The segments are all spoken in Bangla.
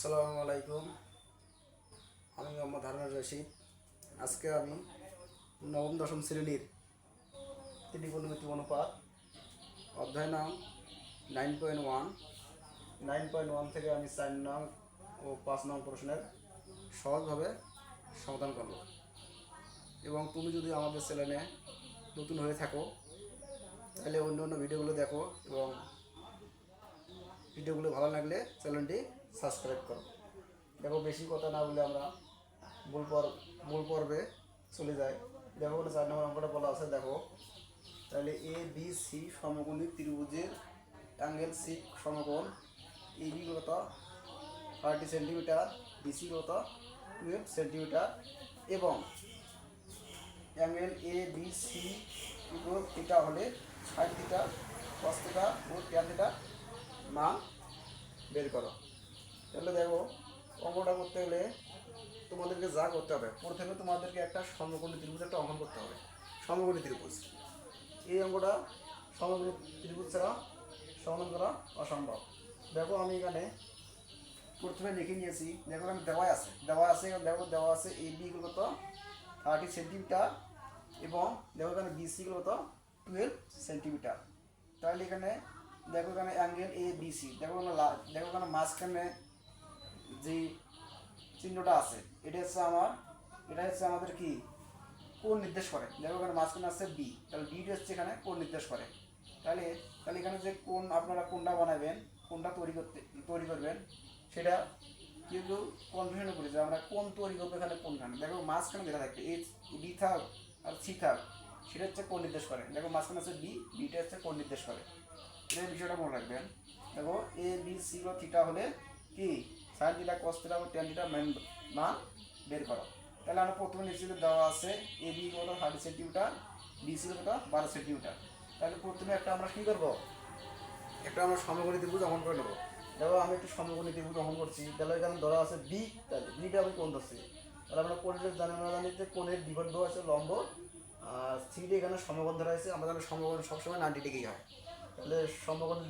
আসসালামু আলাইকুম। আমি মোহাম্মদ হারুন রশিদ। আজকে আমি নবম, দশম শ্রেণির ত্রিকোণমিতি অনুপাত, অধ্যায় নাম nine point one nine point one থেকে আমি চার নং ও পাঁচ নং প্রশ্নের সহজভাবে সমাধান করব। এবং তুমি যদি আমাদের চ্যানেলে নতুন হয়ে থাকো, তাহলে অন্য অন্য ভিডিওগুলো দেখো এবং ভিডিওগুলো ভালো লাগলে চ্যানেলটি সাবস্ক্রাইব করো। দেখো, বেশি কথা না বলে আমরা মূল পর মূল পর্বে চলে যাই। দেখো ওটা চার নম্বর অঙ্কটা বলা আছে, দেখো। তাহলে এ বি সি সমকোণী ত্রিভুজের অ্যাঙ্গেল সি সমকোণ এ বি কত? থার্টি সেন্টিমিটার বিসি কত? টুয়েলভ সেন্টিমিটার এবং angle A B C theta হলে ষাট থিটা দশ থিটা ও থিটা মান বের করো। তাহলে দেখো, অঙ্কটা করতে গেলে তোমাদেরকে যা করতে হবে, প্রথমে তোমাদেরকে একটা সমকোণী ত্রিভুজ একটা অঙ্কন করতে হবে। সমকোণী ত্রিভুজ। এই অঙ্কটা সমকোণী ত্রিভুজ ছাড়া সমাধান করা অসম্ভব। দেখো আমি এখানে প্রথমে লিখে নিয়েছি, দেখো এখানে দেওয়া আছে। দেওয়া আছে, দেখো দেওয়া আছে এ বি কত? থার্টি সেন্টিমিটার এবং দেখো এখানে বিসি কত? টুয়েলভ সেন্টিমিটার তাহলে এখানে দেখো এখানে অ্যাঙ্গেল এ বি সি দেখো দেখো এখানে মাঝখানে যে চিহ্নটা আছে, এটা হচ্ছে আমার, এটা হচ্ছে আমাদের কি? কোন নির্দেশ করে? দেখো এখানে মাঝখানে আছে বি তাহলে বিটা হচ্ছে এখানে কোন নির্দেশ করে? তাহলে তাহলে এখানে যে কোন আপনারা কোনটা বানাবেন, কোনটা তৈরি করতে, তৈরি করবেন, সেটা কেউ কেউ কনফিউশনে করি যে আমরা কোন তৈরি করব এখানে কোনখানে? দেখো মাঝখানে যেটা থাকবে এ বি থাক আর সি থাক, সেটা হচ্ছে কোন নির্দেশ করে? দেখো মাঝখানে আছে বি বিটা হচ্ছে কোন নির্দেশ করে? এই বিষয়টা মনে রাখবেন। দেখো এ বি সি বা থিটা হলে কি? Sine theta cos theta tan theta main মান বের করো। তাহলে আমরা প্রথমে নিশ্চিত দেওয়া আছে এ বি কত থার্টি সেন্টিমিটার বি সি কত? বারো সেন্টিমিটার তাহলে প্রথমে একটা আমরা কী করব? একটা আমরা সমকোণী ত্রিভুজ অঙ্কন করে নেব। দেখো, আমি একটু সমকোণী ত্রিভুজ অঙ্কন করছি। তাহলে এখানে ধরা আছে বি তাহলে বিটা আমি কোন ধরছি? তাহলে আমরা কোণের জানি আমরা জানি যে কোণের দেওয়া আছে, লম্ব। আর সিডি এখানে সমকোণ ধরা আছে আমরা জানি সমকোণ সবসময় নাইনটি ডিগ্রি হয়। তাহলে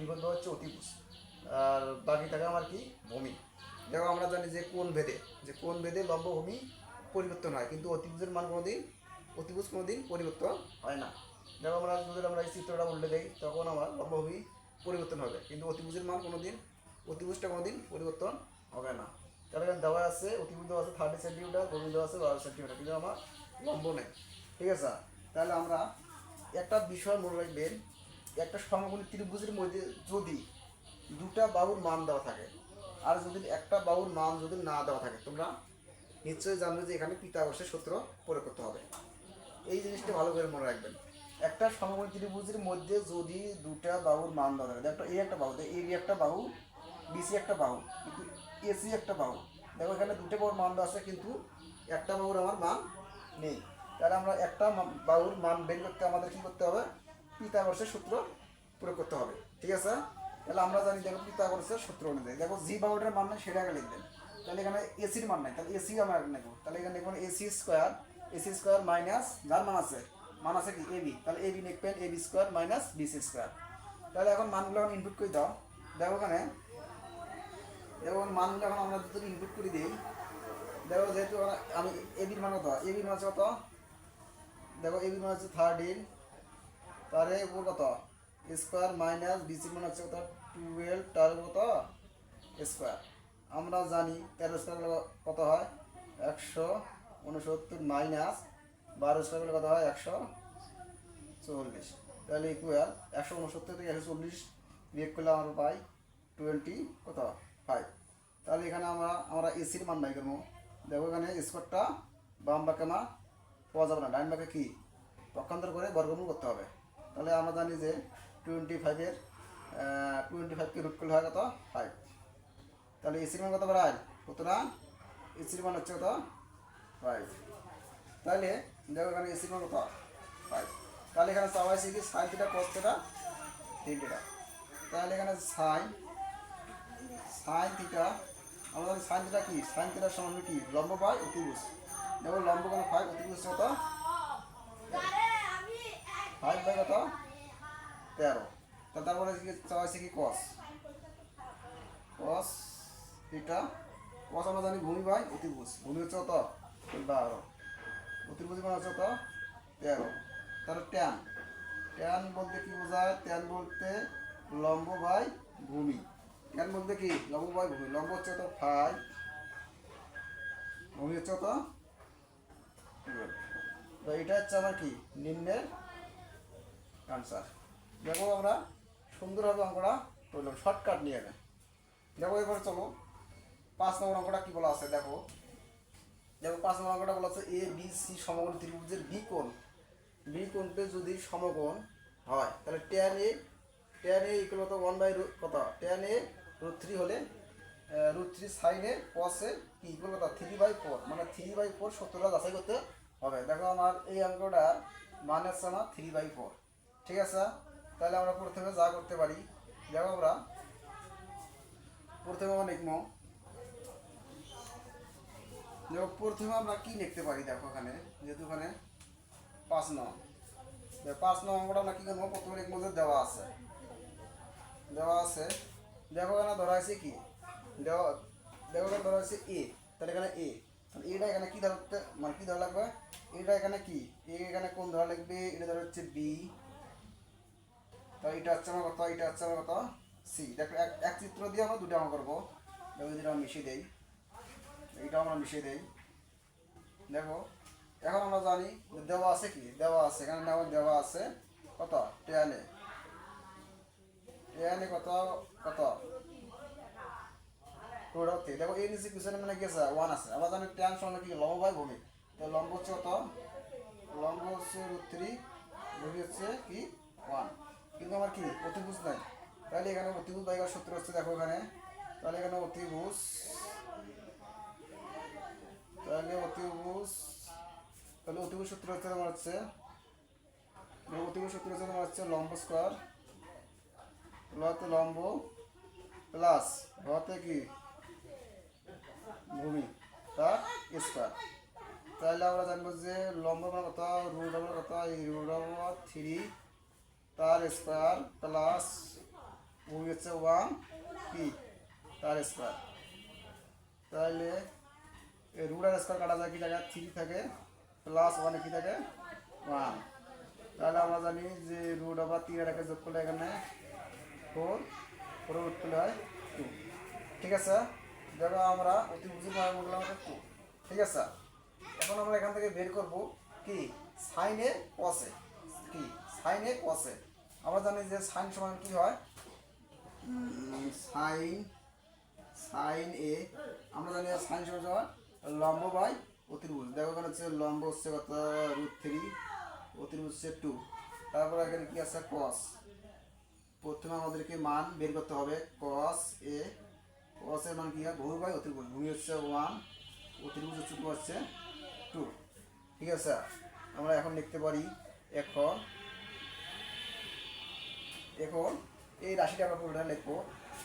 বিপদ দেওয়া হচ্ছে অতিভুজ। আর বাকি থাকে আমার কি? ভূমি। দেখো, আমরা জানি যে কোন ভেদে, যে কোন ভেদে লম্ব ভূমি পরিবর্তন হয়, কিন্তু অতিভুজের মান কোনোদিন, অতিভুজ কোনোদিন পরিবর্তন হয় না। দেখো, আমরা যদি আমরা এই চিত্রটা উল্টে দেই, তখন আমার লম্ব ভূমি পরিবর্তন হবে, কিন্তু অতিভুজের মান কোনোদিন, অতিভুজটা কোনোদিন পরিবর্তন হবে না। তাহলে এখানে দেওয়া আছে, অতিভুজ দেওয়া আছে থার্টি সেন্টিমিটার ভূমি দেওয়া আছে বারো সেন্টিমিটার কিন্তু আমার লম্ব নেই। ঠিক আছে? তাহলে আমরা একটা বিষয় মনে রাখবেন, একটা সমকোণী ত্রিভুজের মধ্যে যদি দুটা বাহুর মান দেওয়া থাকে আর যদি একটা বাহুর মান যদি না দেওয়া থাকে, তোমরা নিশ্চয়ই জানবে যে এখানে পিতাগর্ষের সূত্র প্রয়োগ করতে হবে। এই জিনিসটা ভালো করে মনে রাখবেন। একটা সমকোণী ত্রিভুজের মধ্যে যদি দুটা বাহুর মান দেওয়া থাকে একটা এ একটা বাহু এ বি একটা বাহু বিসি একটা বাহু, কিন্তু এসি একটা বাহু। দেখো এখানে দুটো বাহুর মান দেওয়া আছে, কিন্তু একটা বাহুর আমার মান নেই। তাহলে আমরা একটা বাহুর মান বের করতে আমাদের কি করতে হবে? পিতাগর্ষের সূত্র প্রয়োগ করতে হবে। ঠিক আছে? তাহলে আমরা জানি, দেখো পিতাগর্ষের সূত্র অনুযায়ী। দেখো জি বাহুটার মান নেই, সেটা আগে লিখবেন। তাহলে এখানে এসির মান নাই, তাহলে এসি আমরা নেব। তাহলে এখানে দেখুন AC square AC square minus যার মান আছে? মান আছে কি? এবি তাহলে এবি লিখবেন AB square minus BC square তাহলে এখন মানগুলো এখন ইনপুট করে দাও। দেখো এখানে, দেখো মানগুলো এখন আমরা যদি ইনপুট করে দিই, দেখো যেহেতু আমি এবির মান কত? এবির মান কত? দেখো এবির মান হচ্ছে থার্টিন তারে উপর কত? স্কোয়ার মাইনাস বিসির মান হচ্ছে কত? টুয়েলভ তার কত? স্কোয়ার। আমরা জানি তেরো স্কোয়ার কত হয়? একশো উনসত্তর মাইনাস বারো স্কোয়ার কত হয়? একশো চল্লিশ। তাহলে ইকুয়াল একশো উনসত্তর থেকে একশো চল্লিশ বিয়োগ করলে আমরা পাই টোয়েন্টি কত? ফাইভ তাহলে এখানে আমরা আমরা এসির মান নাই করব। দেখো এখানে স্কোয়ারটা বাম বাঁকে মা পাওয়া যাবে না। ডাইন বাঁকে কি? পক্ষান্তর করে বর্গমূল করতে হবে। তাহলে আমরা জানি যে টোয়েন্টি ফাইভের টোয়েন্টি ফাইভকে রুট করলে হয় কত? ফাইভ তাহলে এসির মান কত বাড়ায়? সুতরাং এসির মান হচ্ছে কত? ফাইভ তাহলে দেখো এখানে এসির মান কত? ফাইভ তাহলে এখানে চাওয়া হয়েছে কি? সাইন থিটা কস থিটা তাহলে এখানে সাইন সাইন থিটা জানি সাইন থিটা কি? সাইন থিটার সমান কি? লম্ব বাই অতিভুজ। দেখো লম্ব কেন ফাইভ অতিভুজ কত? ফাইভ বাই কত? তেরো। তারপরে হয়েছে কি? কস কস থিটা কস আমরা জানি ভূমি বাই অতিভুজ। ভূমি হচ্ছে কত? বারো। অতিভুজ মানে হচ্ছে কত? তেরো। তাহলে ট্যান ট্যান বলতে কি বোঝায়? ট্যান বলতে লম্ব বাই ভূমি। ট্যান বলতে কি? লম্ব বাই ভূমি। লম্ব হচ্ছে কত? ফাইভ ভূমি হচ্ছে কত? তো এটা হচ্ছে আমার কি? নিম্নের আনসার দেখো আমরা সুন্দরভাবে অঙ্কটা করলাম শর্টকাট নিয়ে নেয় দেখো এবারে চলো, পাঁচ নম্বর অঙ্কটা কী বলা আছে দেখো। দেখো পাঁচ নম্বর অঙ্কটা বলা আছে এ বি সি সমকোণ ত্রিভুজের বি কোণ বি কোণতে যদি সমকোণ হয়, তাহলে tan A tan A equal to one by কত? ট্যান এ রুট থ্রি হলে রুট থ্রি সাইনে কসে কি ইকুয়াল কত? থ্রি বাই ফোর মানে থ্রি বাই ফোর সত্তরটা যাচাই করতে হবে। দেখো আমার এই অঙ্কটার মান হচ্ছে আমার থ্রি বাই ফোর ঠিক আছে? তাহলে আমরা প্রথমে যা করতে পারি, দেখো আমরা। প্রথমে আমরা লিখব। দেখো, প্রথমে আমরা কি লিখতে পারি, দেখো ওখানে যেহেতু ওখানে পাঁচ নং। পাঁচ নং অঙ্কটা আমরা কি করব? প্রথমে লিখব যে দেওয়া আছে। দেওয়া আছে। দেখো এখানে ধরা আছে কি? দেওয়া, দেখো এখানে ধরা আছে এ তাহলে এখানে এ এটা এখানে কি ধরতে মানে কি ধরা লাগবে? এটা এখানে কি? এ এখানে কোন ধরা লাগবে? এটা ধরা হচ্ছে বি তাহলে এটা হচ্ছে আমার কথা, এটা হচ্ছে আমার কথা। সি দেখো, এক চিত্র দিয়ে আমরা দুটো অঙ্ক করব। দেখো যেটা মিশিয়ে দেই এইটা আমরা মিশিয়ে দেই। দেখো, এখন আমরা জানি দেওয়া আছে কি? দেওয়া আছে, এখানে নেওয়া দেওয়া আছে কত? টেয়ালে টেয়ালে কত? কত? টুরাতে দেখো এই নিচে পিছনে মানে আছে? ওয়ান আছে। আমরা জানি ট্যান সমান কি? লম্ব বাই ভূমি। তো লম্ব হচ্ছে কত? লম্ব হচ্ছে থ্রি ভূমি হচ্ছে কি? ওয়ান কিন্তু আমার কি? অতিভুজ নাই। তাহলে এখানে অতিভুজ বাইকার সূত্র হচ্ছে দেখো এখানে। তাহলে এখানে অতিভুজ। তাহলে অতিভুজ। তাহলে অতিভুজ সূত্র হচ্ছে তোমার হচ্ছে অতিভুজ সূত্র হচ্ছে তোমার হচ্ছে লম্ব স্কোয়ার লতে লম্ব প্লাস হতে কি? ভূমি, তার স্কোয়ার তাহলে আমরা জানব যে লম্ব কত রুট কত এই রুট থ্রি তার স্কোয়ার প্লাস হচ্ছে ওয়ান কি? তার স্কোয়ার। তাহলে রুট আর স্কোয়ার কাটা যায় কি জায়গায় থ্রি থাকে, প্লাস ওয়ানে কি থাকে? ওয়ান। তাহলে আমরা জানি যে রুট আবার তিন এটাকে যোগ করলে এখানে ফোর ফোর রুট করলে হয় টু। ঠিক আছে? দেখো আমরা অতি বুঝি আমাদের টু। ঠিক আছে? এখন আমরা এখান থেকে বের করব কি? সাইনে কসে কি? সাইনে কসে আমরা জানি যে সাইন সমান কি হয়? সাইন সাইন এ, আমরা জানি সাইন সমান সমান লম্ব বাই অতির্ভুজ দেখো এখানে হচ্ছে লম্ব হচ্ছে কত? রুট থ্রি অতির্ভুজ হচ্ছে টু তারপর এখানে কি আছে? কস প্রথমে আমাদেরকে মান বের করতে হবে। কস এ কস এর মান কি হয়? বহু বাই অতির্ভুজ ভূমি হচ্ছে ওয়ান অতির্ভুজ হচ্ছে তোমার হচ্ছে টু ঠিক আছে? আমরা এখন লিখতে পারি, এখন এখন এই রাশিটা আমরা পুরোটা লিখব।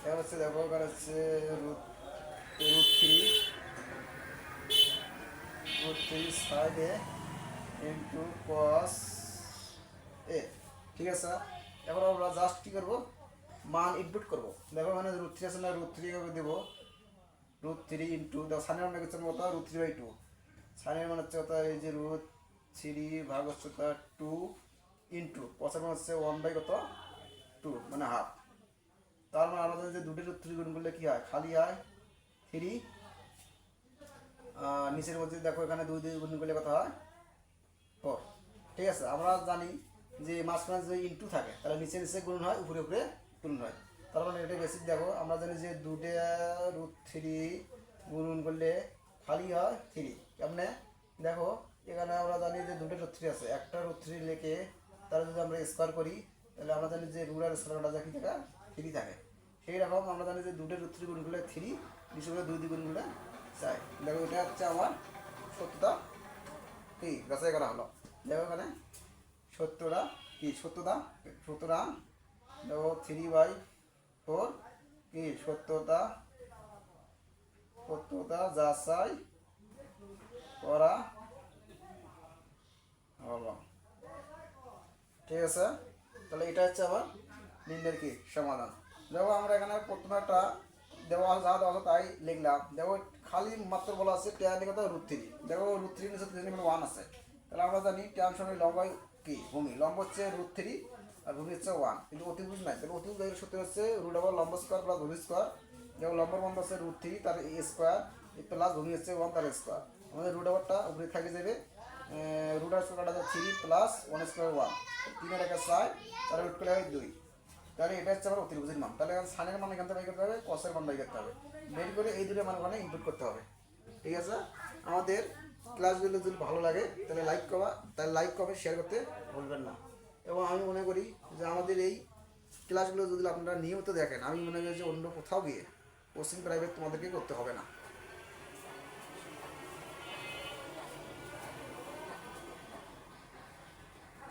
এখন হচ্ছে দেখো এখানে হচ্ছে root root three root three side A into cos A ঠিক আছে? এখন আমরা জাস্ট কী করব? মান ইনপুট করব। দেখো মানে রুট থ্রি আছে না রুট থ্রি দেবো। রুট থ্রি ইন্টু দেখো সানের মানে হচ্ছে কত? রুট থ্রি বাই টু সানের মানে হচ্ছে কত? এই যে রুট থ্রি ভাগ হচ্ছে টু ইন্টু মানে হচ্ছে ওয়ান বাই কত? টু মানে হাফ তার মানে আমরা জানি যে দুটো রুট থ্রি গুণ করলে কী হয়? খালি হয় থ্রি নিচের মধ্যে দেখো এখানে দুই দুই গুণ করলে কত হয়? ফোর ঠিক আছে, আমরা জানি যে মাঝখানে যদি ইনটু থাকে, তাহলে নিচে নিচে গুণ হয়, উপরে উপরে গুণ হয়। তার মানে এটা বেসিক দেখো, আমরা জানি যে দুটো রুট থ্রি গুণ করলে খালি হয় থ্রি কেমনে? দেখো, এখানে আমরা জানি যে দুটো রুট থ্রি আছে। একটা রুট থ্রি লেখে তাহলে যদি আমরা স্কোয়ার করি তাহলে আমরা জানি যে রুট আর স্কোয়ারটা যা কি থাকে থ্রি থাকে সেই রকম আমরা জানি যে দুটো থ্রি গুণ থ্রি নিচে করে দুই দুই গুণ করলে চাই। দেখো, এটা হচ্ছে আমার সত্যতা। কি? যাচাই করা হলো। দেখো এখানে সত্যটা কি? সত্যতা সত্যটা দেখো, থ্রি বাই ফোর, কি? সত্যতা সত্যতা যাচাই করা হলো। ঠিক আছে? তাহলে এটা হচ্ছে আবার নিম্নের কি সমাধান। দেখো আমরা এখানে প্রথমে একটা দেওয়া যা দেওয়া তাই লিখলাম। দেখো খালি মাত্র বলা আছে ট্যান কথা রুট থ্রি দেখো রুট থ্রি নিচে ওয়ান আছে। তাহলে আমরা জানি ট্যান সময় লম্বা কি? ভূমি। লম্ব হচ্ছে রুট থ্রি আর ভূমি হচ্ছে ওয়ান কিন্তু অতিভুজ নাই। তাহলে অতিভুজ এর হচ্ছে রুট আবার লম্ব স্কোয়ার প্লাস ভূমি স্কোয়ার যেমন লম্বর মান হচ্ছে রুট থ্রি তার স্কোয়ার প্লাস ভূমি হচ্ছে ওয়ান তার স্কোয়ার আমাদের রুট আবারটা উপরে থাকে যাবে রুট আর স্কোয়ার কাটা three plus one square one তিনের একা চার চার রুট করে হয় দুই। তাহলে এটা হচ্ছে আমার অতিভুজের মান। তাহলে এখন সানের মান এখান থেকে বের করতে হবে কসের মান বের করতে হবে। বের করে এই দুটো মান ওখানে ইনপুট করতে হবে। ঠিক আছে? আমাদের ক্লাসগুলো যদি ভালো লাগে, তাহলে লাইক করা তাহলে লাইক কমেন্ট শেয়ার করতে ভুলবেন না। এবং আমি মনে করি যে আমাদের এই ক্লাসগুলো যদি আপনারা নিয়মিত দেখেন, আমি মনে করি যে অন্য কোথাও গিয়ে কোচিং প্রাইভেট তোমাদেরকে করতে হবে না।